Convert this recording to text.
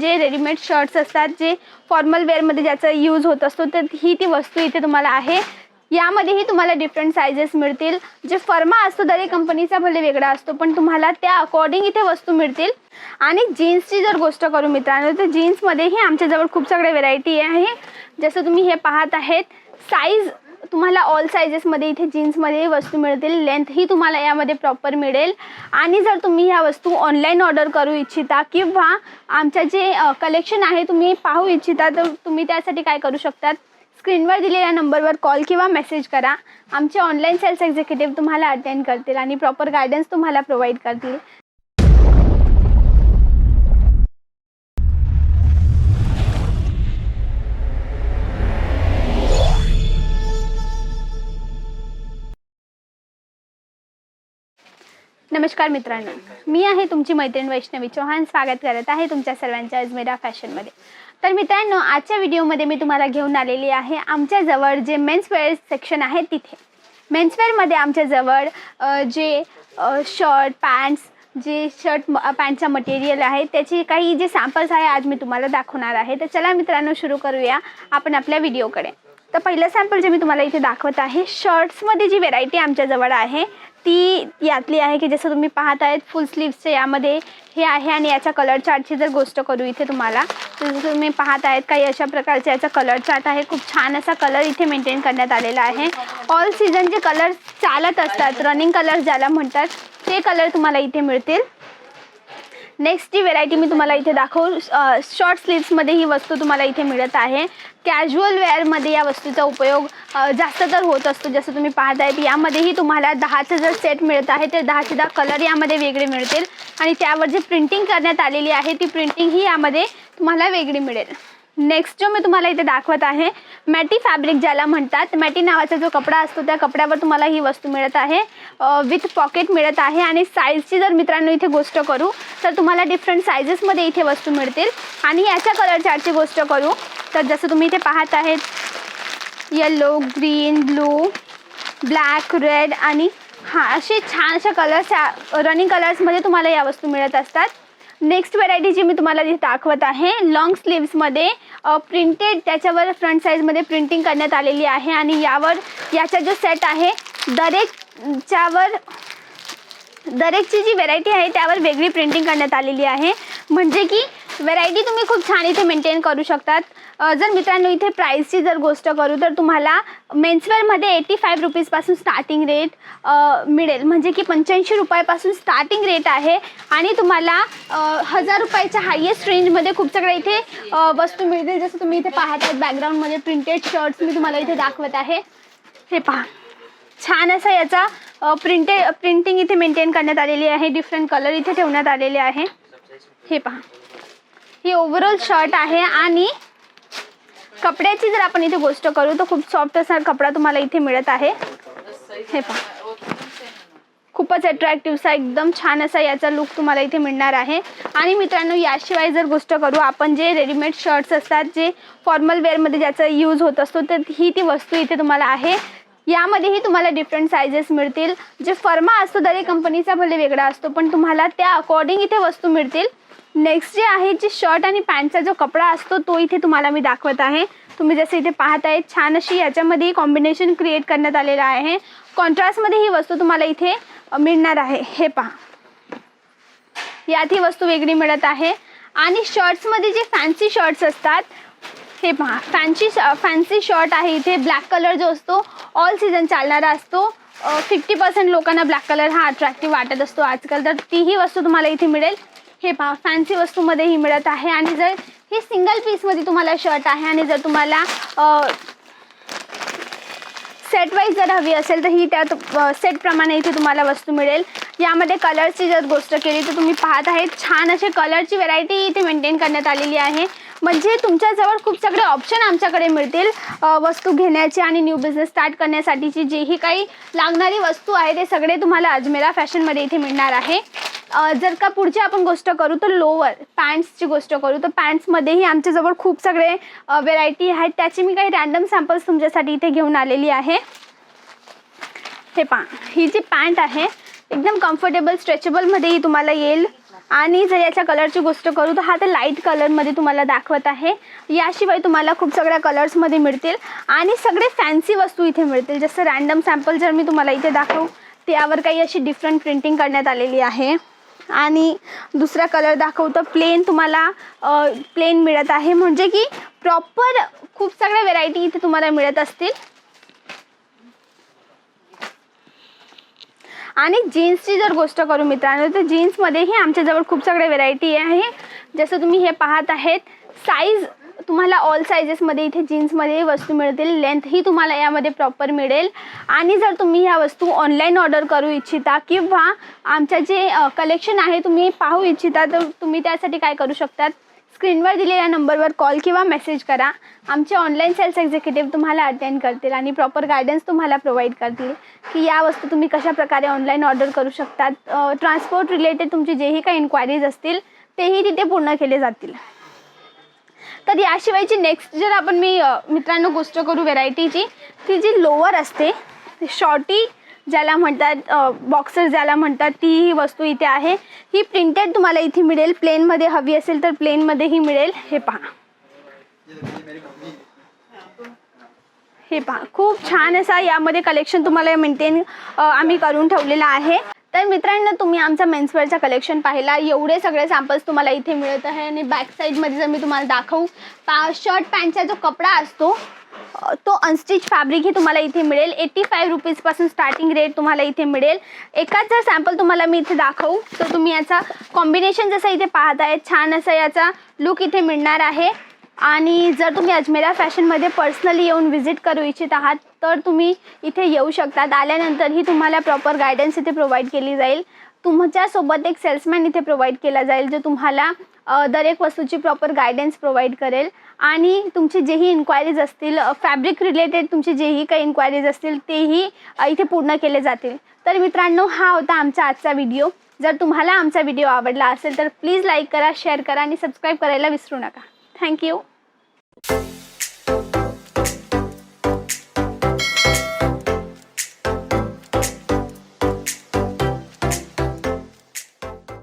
जे readymade shirts असतात जे फॉर्मल वेअरमध्ये ज्याचा यूज होत असतो तर ही ती वस्तू इथे तुम्हाला आहे. यामध्येही तुम्हाला डिफरंट सायझेस मिळतील. जे फर्मा असतो दरेक कंपनीचा भले वेगळा असतो पण तुम्हाला त्या अकॉर्डिंग इथे वस्तू मिळतील. आणि जीन्सची जर गोष्ट करू मित्रांनो तर जीन्समध्येही आमच्याजवळ खूप सगळ्या व्हेरायटी आहे. जसं तुम्ही हे पाहत आहेत साईज तुम्हाला ऑल सायझेसमध्ये इथे जीन्समध्ये वस्तू मिळतील. लेंथही तुम्हाला यामध्ये प्रॉपर मिळेल. आणि जर तुम्ही ह्या वस्तू ऑनलाईन ऑर्डर करू इच्छिता किंवा आमचं जे कलेक्शन आहे तुम्ही पाहू इच्छिता तर तुम्ही त्यासाठी काय करू शकतात? स्क्रीनवर दिलेल्या नंबरवर कॉल किंवा मेसेज करा. आमचे ऑनलाईन सेल्स एक्झिक्युटिव्ह तुम्हाला अटेंड करतील आणि प्रॉपर गायडन्स तुम्हाला प्रोव्हाइड करतील. नमस्कार मित्रांनो मी आहे तुमची मैत्रीण वैष्णवी चौहान. स्वागत करत आहे तुमच्या सर्वांच्या अजमेरा फॅशनमध्ये तर मित्रांनो आजच्या व्हिडिओमध्ये मी तुम्हाला घेऊन आलेली आहे आमच्याजवळ जे मेन्सवेअर सेक्शन आहे तिथे. मेन्सवेअरमध्ये आमच्याजवळ जे शर्ट पॅन्ट्स जे शर्ट पॅन्टचा मटेरियल आहे त्याची काही जे सॅम्पल्स आहे आज मी तुम्हाला दाखवणार आहे. तर चला मित्रांनो सुरू करूया आपण आपल्या व्हिडिओकडे तर पहिलं सॅम्पल जे मी तुम्हाला इथे दाखवत आहे शर्ट्समध्ये जी व्हेरायटी आमच्याजवळ आहे ती यातली आहे की जसं तुम्ही पाहत आहेत फुल स्लीव्सचे यामध्ये हे आहे आणि याच्या कलर चार्टची जर गोष्ट करू इथे तुम्हाला तर जसं तुम्ही पाहत आहेत काही अशा प्रकारचे याचा कलर चार्ट आहे. खूप छान असा कलर इथे मेंटेन करण्यात आलेला आहे. ऑल सीझन जे कलर चालत असतात रनिंग कलर ज्याला म्हणतात ते कलर तुम्हाला इथे मिळतील. नेक्स्ट जी व्हेरायटी मी तुम्हाला इथे दाखवू. शॉर्ट स्लीव्समध्ये ही वस्तू तुम्हाला इथे मिळत आहे. कॅज्युअल वेअरमध्ये या वस्तूचा उपयोग जास्त तर होत असतो जसं तुम्ही पाहत आहे यामध्येही तुम्हाला दहाचं जर सेट मिळत आहे तर दहाचे दहा कलर यामध्ये वेगळे मिळतील. आणि त्यावर जी प्रिंटिंग करण्यात आलेली आहे ती प्रिंटिंग ही यामध्ये तुम्हाला वेगळी मिळेल. नेक्स्ट जो मी तुम्हाला इथे दाखवत आहे मॅटी फॅब्रिक ज्याला म्हणतात मॅटी नावाचा जो कपडा असतो त्या कपड्यावर तुम्हाला ही वस्तू मिळत आहे. विथ पॉकेट मिळत आहे आणि साईजची जर मित्रांनो इथे गोष्ट करू तर तुम्हाला डिफरंट सायझेसमध्ये इथे वस्तू मिळतील. आणि याच्या कलर चार्टची गोष्ट करू तर जसं तुम्ही इथे पाहत आहेत yellow green blue black red आणि हा असे छान अशा कलर्स रनिंग कलर्समध्ये तुम्हाला या वस्तू मिळत असतात. नेक्स्ट व्हरायटी जी मी तुम्हाला इथे दाखवत आहे लॉंग स्लीव्समध्ये प्रिंटेड त्याच्यावर फ्रंट साईजमध्ये प्रिंटिंग करण्यात आलेली आहे आणि यावर याचा जो सेट आहे दरेकच्यावर दरेकची जी व्हेरायटी आहे त्यावर वेगळी प्रिंटिंग करण्यात आलेली आहे. म्हणजे की व्हेरायटी तुम्ही खूप छान इथे मेंटेन करू शकतात. जर मित्रांनो इथे प्राईसची जर गोष्ट करू तर तुम्हाला मेन्सवेअरमध्ये एटी फाईव्ह रुपीजपासून स्टार्टिंग रेट मिळेल. म्हणजे की पंच्याऐंशी रुपयापासून स्टार्टिंग रेट आहे आणि तुम्हाला हजार रुपयाच्या हायेस्ट रेंजमध्ये खूप सगळ्या इथे वस्तू मिळतील. जसं तुम्ही इथे पाहत आहात बॅकग्राऊंडमध्ये प्रिंटेड शर्ट्स मी तुम्हाला इथे दाखवत आहे. हे पहा. छान असा याचा प्रिंटे प्रिंटिंग इथे मेंटेन करण्यात आलेली आहे. डिफरंट कलर इथे ठेवण्यात आलेले आहे. हे पहा. हे ओव्हरऑल शर्ट आहे आणि कपड्याची जर आपण इथे गोष्ट करू तर खूप सॉफ्ट असा कपडा तुम्हाला इथे मिळत आहे. हे पहा. खूपच अट्रॅक्टिव्हचा एकदम छान असा याचा लुक तुम्हाला इथे मिळणार आहे. आणि मित्रांनो याशिवाय जर गोष्ट करू आपण जे रेडीमेड शर्ट्स असतात जे फॉर्मल वेअरमध्ये ज्याचा यूज होत असतो तर ही ती वस्तू इथे तुम्हाला आहे. यामध्येही तुम्हाला डिफरंट सायझेस मिळतील. जे फर्मा असतो दरेक कंपनीचा भले वेगळा असतो पण तुम्हाला त्या अकॉर्डिंग इथे वस्तू मिळतील. नेक्स्ट जे आहे जे शर्ट आणि पॅन्टचा जो कपडा असतो तो इथे तुम्हाला मी दाखवत आहे. तुम्ही जसे इथे पाहत आहे छान अशी याच्यामध्ये कॉम्बिनेशन क्रिएट करण्यात आलेलं आहे. कॉन्ट्रास्टमध्ये ही वस्तू तुम्हाला इथे मिळणार आहे. हे पहा. यात ही वस्तू वेगळी मिळत आहे. आणि शर्ट्समध्ये जे फॅन्सी शर्ट्स असतात हे पहा. फॅन्सी फॅन्सी शर्ट आहे इथे ब्लॅक कलर जो असतो ऑल सीझन चालणारा असतो. फिफ्टी पर्सेंट लोकांना ब्लॅक कलर हा अट्रॅक्टिव्ह वाटत असतो. आजकाल तर तीही वस्तू तुम्हाला इथे मिळेल. हे पहा फॅन्सी वस्तूमध्ये ही मिळत आहे. आणि जर ही सिंगल पीसमध्ये तुम्हाला शर्ट आहे आणि जर तुम्हाला सेट वाईज जर हवी असेल तर ही त्यात सेटप्रमाणे इथे तुम्हाला वस्तू मिळेल. यामध्ये कलरची जर गोष्ट केली तर तुम्ही पाहत आहेत छान असे कलरची व्हेरायटी इथे मेंटेन करण्यात आलेली आहे. म्हणजे तुमच्याजवळ खूप सगळे ऑप्शन आमच्याकडे मिळतील वस्तू घेण्याची आणि न्यू बिझनेस स्टार्ट करण्यासाठीची. जेही काही लागणारी वस्तू आहे ते सगळे तुम्हाला अजमेरा फॅशनमध्ये इथे मिळणार आहे. जर का पुढची आपण गोष्ट करू तर लोअर पॅन्ट्सची गोष्ट करू. तर पॅन्ट्समध्येही आमच्याजवळ खूप सगळे व्हेरायटी आहेत. त्याची मी काही रॅन्डम सॅम्पल्स तुमच्यासाठी इथे घेऊन आलेली आहे. हे पहा ही जी पॅन्ट आहे एकदम कम्फर्टेबल स्ट्रेचेबलमध्येही तुम्हाला येईल. आणि जर याच्या कलरची गोष्ट करू तर हा तर लाइट कलरमध्ये तुम्हाला दाखवत आहे. याशिवाय तुम्हाला खूप सगळ्या कलर्समध्ये मिळतील. आणि सगळे फॅन्सी वस्तू इथे मिळतील. जसं रॅन्डम सॅम्पल जर मी तुम्हाला इथे दाखवू त्यावर काही अशी डिफरंट प्रिंटिंग करण्यात आलेली आहे. आणि दुसरा कलर दाखवतो. प्लेन तुम्हाला प्लेन मिळत आहे. म्हणजे की प्रॉपर खूप सगळ्या व्हेरायटी इथे तुम्हाला मिळत असतील. आणि जीन्सची जर गोष्ट करू मित्रांनो तर जीन्समध्येही आमच्याजवळ खूप सगळ्या व्हेरायटी आहे. जसं तुम्ही हे पाहत आहेत साईज तुम्हाला ऑल सायझेसमध्ये इथे जीन्समध्ये वस्तू मिळतील. लेंथही तुम्हाला यामध्ये प्रॉपर मिळेल. आणि जर तुम्ही ह्या वस्तू ऑनलाईन ऑर्डर करू इच्छिता किंवा आमच्या जे कलेक्शन आहे तुम्ही पाहू इच्छिता तर तुम्ही त्यासाठी काय करू शकतात? स्क्रीनवर दिलेल्या नंबरवर कॉल किंवा मेसेज करा. आमचे ऑनलाईन सेल्स एक्झिक्युटिव्ह तुम्हाला अटेंड करतील आणि प्रॉपर गायडन्स तुम्हाला प्रोव्हाइड करतील की या वस्तू तुम्ही कशा प्रकारे ऑनलाईन ऑर्डर करू शकतात. ट्रान्सपोर्ट रिलेटेड तुमची जेही काही इन्क्वायरीज असतील तेही तिथे पूर्ण केले जातील. तर याशिवायची नेक्स्ट जर आपण मी मित्रांनो गोष्ट करू व्हेरायटीची ती जी लोअर असते शॉर्टी ज्याला म्हणतात बॉक्सर ज्याला म्हणतात ती ही वस्तू इथे आहे. ही प्रिंटेड तुम्हाला इथे मिळेल. प्लेनमध्ये हवी असेल तर प्लेनमध्येही मिळेल. हे पहा. हे पहा. खूप छान असा यामध्ये कलेक्शन तुम्हाला मेंटेन आम्ही करून ठेवलेलं आहे. तर मित्रांनो तुम्ही आमचा मेन्सवेअरचा कलेक्शन पाहिला. एवढे सगळे सॅम्पल्स तुम्हाला इथे मिळत आहे. आणि बॅक साईडमध्ये जर मी तुम्हाला दाखवू पा शर्ट पॅन्टचा जो कपडा असतो तो अनस्टिच फॅब्रिकही तुम्हाला इथे मिळेल. एटी फाईव्ह रुपीजपासून स्टार्टिंग रेट तुम्हाला इथे मिळेल. एकाच जर सॅम्पल तुम्हाला मी इथे दाखवू तर तुम्ही याचा कॉम्बिनेशन जसं इथे पाहत आहे छान असा याचा लुक इथे मिळणार आहे. आणि जर तुम्ही अजमेरा फॅशनमध्ये पर्सनली येऊन व्हिजिट करू इच्छित आहात तर तुम्ही इथे येऊ शकतात. आल्यानंतरही तुम्हाला प्रॉपर गायडन्स इथे प्रोव्हाइड केली जाईल. तुमच्यासोबत एक सेल्समॅन इथे प्रोव्हाइड केला जाईल जो तुम्हाला दर दरेक वस्तूची प्रॉपर गायडन्स प्रोव्हाइड करेल. आणि तुमची जेही इन्क्वायरीज असतील फॅब्रिक रिलेटेड तुमची जेही काही इन्क्वायरीज असतील तेही इथे पूर्ण केले जातील. तर मित्रांनो हा होता आमचा आजचा व्हिडिओ जर तुम्हाला आमचा व्हिडिओ आवडला असेल तर प्लीज लाईक करा शेअर करा आणि सबस्क्राईब करायला विसरू नका. थँक्यू